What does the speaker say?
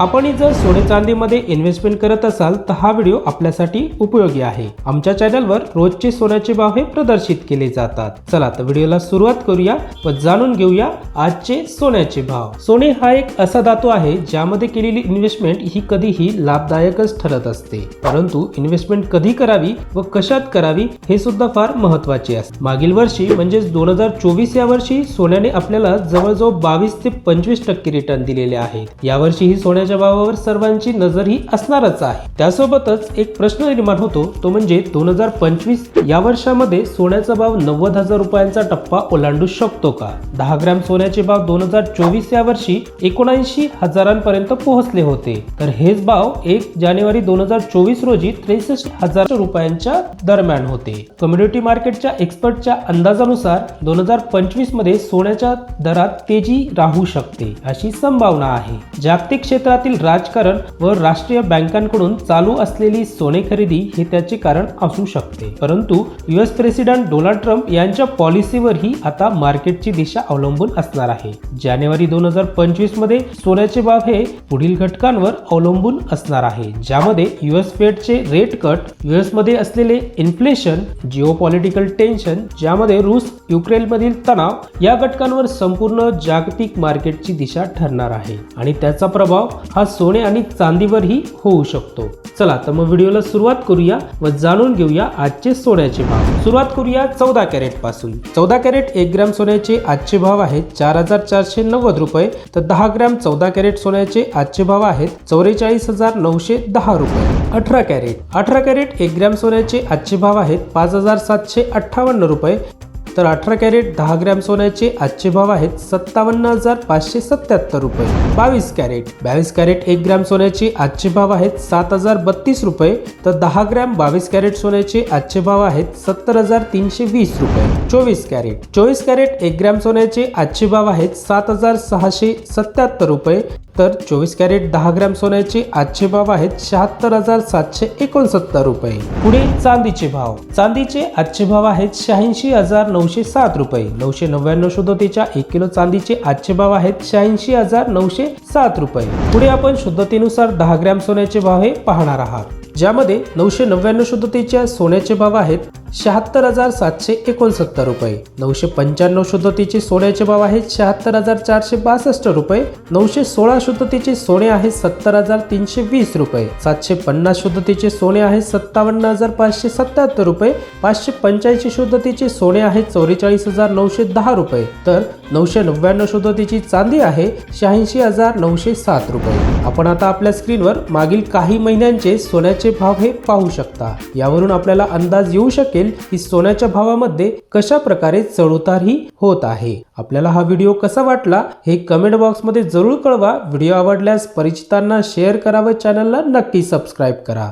आपण जर सोने चांदीमध्ये इन्व्हेस्टमेंट करत असाल तर हा व्हिडिओ आपल्यासाठी उपयोगी आहे. आमच्या चॅनलवर रोजचे सोन्याचे भाव हे प्रदर्शित केले जातात. चला तर व्हिडिओला सुरुवात करूया व जाणून घेऊया आजचे सोन्याचे भाव. सोने हा एक असा धातू आहे ज्यामध्ये केलेली इन्व्हेस्टमेंट ही कधीही लाभदायकच ठरत असते. परंतु इन्व्हेस्टमेंट कधी करावी व कशात करावी हे सुद्धा फार महत्त्वाचे असते. मागील वर्षी म्हणजेच दोन हजार चोवीस या वर्षी सोन्याने आपल्याला जवळजवळ बावीस ते पंचवीस टक्के रिटर्न दिलेले आहेत. यावर्षी ही सोन्याच्या भावावर सर्वांची नजर ही असणारच आहे. त्यासोबतच एक प्रश्न निर्माण होतो तो म्हणजे दोन हजार पंचवीस या वर्षामध्ये सोन्याचा भाव नव्वद हजार रुपयांचा टप्पा ओलांडू शकतो का? दहा ग्रॅम सोन्याचे भाव दोन हजार चोवीस या वर्षी एकोणऐंशी हजारांपर्यंत पोहोचले होते. तर हेच भाव एक जानेवारी दोन हजार चोवीस रोजी त्रेसष्ट हजार रुपयांच्या दरम्यान होते. कम्युनिटी मार्केटच्या एक्सपर्टच्या अंदाजानुसार दोन हजार पंचवीसमध्ये सोन्याच्या दरात तेजी राहू शकते अशी संभावना आहे. जागतिक क्षेत्रातील राजकारण व राष्ट्रीय बँकांकडून चालू असलेली सोने खरेदी हे त्याचे कारण असू शकते. परंतु युएस प्रेसिडेंट डोनाल्ड ट्रम्प यांच्या पॉलिसीवरही आता मार्केटची दिशा अवलंबून असणार आहे. जानेवारी दोन हजार पंचवीसमध्ये सोन्याचे भाव हे पुढील घटकांवर अवलंबून असणार आहे. ज्यामध्ये युएस फेडचे रेट कट युएसमध्ये असलेले इन्फ्लेशन जिओपॉलिटिकल टेन्शन ज्यामध्ये रूस युक्रेन मधील तणाव या घटकांवर संपूर्ण जागतिक मार्केटची दिशा ठरणार आहे. आणि त्याचा प्रभाव हा सोने आणि चांदीवरही होऊ शकतो. चला तर मग व्हिडिओला सुरुवात करूया व जाणून घेऊया आजचे सोन्याचे भाव. सुरुवात करूया चौदा कॅरेटपासून. चौदा कॅरेट एक ग्रॅम सोन्याचे आजचे भाव आहेत चार हजार चारशे नव्वद रुपये. तर दहा ग्रॅम चौदा कॅरेट सोन्याचे आजचे भाव आहेत चौवेचाळीस हजार नऊशे दहा रुपये. अठरा कॅरेट. अठरा कॅरेट एक ग्रॅम सोन्याचे आजचे भाव आहेत पाच हजार सातशे अठ्ठावन्न रुपये. तर अठरा कॅरेट दहा ग्रॅम सोन्याचे आजचे भाव आहेत सत्तावन्न हजार पाचशे सत्याहत्तर रुपये. बावीस कॅरेट बावीस कॅरेट एक ग्रॅम सोन्याचे आजचे भाव आहेत सात हजार बत्तीस रुपये. तर दहा ग्रॅम बावीस कॅरेट सोन्याचे आजचे भाव आहेत सत्तर हजार तीनशे वीस रुपये. चोवीस कॅरेट चोवीस कॅरेट एक ग्रॅम सोन्याचे आजचे भाव आहेत सात हजार सहाशे सत्याहत्तर रुपये. तर चोवीस कॅरेट दहा ग्रॅम सोन्याचे आजचे भाव आहेत शहात्तर हजार सातशे एकोणसत्तर रुपये. पुढे चांदीचे भाव. चांदीचे आजचे भाव आहेत शहाऐंशी हजार नऊशे सात रुपये. नऊशे नव्याण्णव शुद्धतेच्या एक किलो चांदीचे आजचे भाव आहेत शहाऐंशी हजार नऊशे सात रुपये. पुढे आपण शुद्धतेनुसार दहा ग्रॅम सोन्याचे भाव हे पाहणार आहात. ज्यामध्ये नऊशे नव्याण्णव शुद्धतेच्या सोन्याचे भाव आहेत शहात्तर हजार सातशे एकोणसत्तर रुपये. नऊशे पंच्याण्णव शुद्धतेचे सोन्याचे भाव आहेत शहात्तर हजार चारशे बासष्ट रुपये. नऊशे सोळा शुद्धतेचे सोने आहे सत्तर हजार तीनशे वीस रुपये. सातशे पन्नास शुद्धतेचे सोने आहे सत्तावन्न हजार पाचशे सत्याहत्तर रुपये. पाचशे पंच्याऐंशी शुद्धतेचे सोने आहे चौवेचाळीस हजार नऊशे दहा रुपये. तर नऊशे नव्याण्णव शुद्धतेची चांदी आहे शहाऐंशी हजार नऊशे सात रुपये. आपण आता आपल्या स्क्रीनवर मागील काही महिन्यांचे सोन्याचे भाव हे पाहू शकता. यावरून आपल्याला अंदाज येऊ शकेल की सोन्याच्या भावामध्ये कशा प्रकारे चढउतारही होत आहे. आपल्याला हा व्हिडिओ कसा वाटला हे कमेंट बॉक्समध्ये जरूर कळवा. व्हिडिओ आवडल्यास परिचितांना शेअर करा व चॅनलला नक्की सबस्क्राईब करा.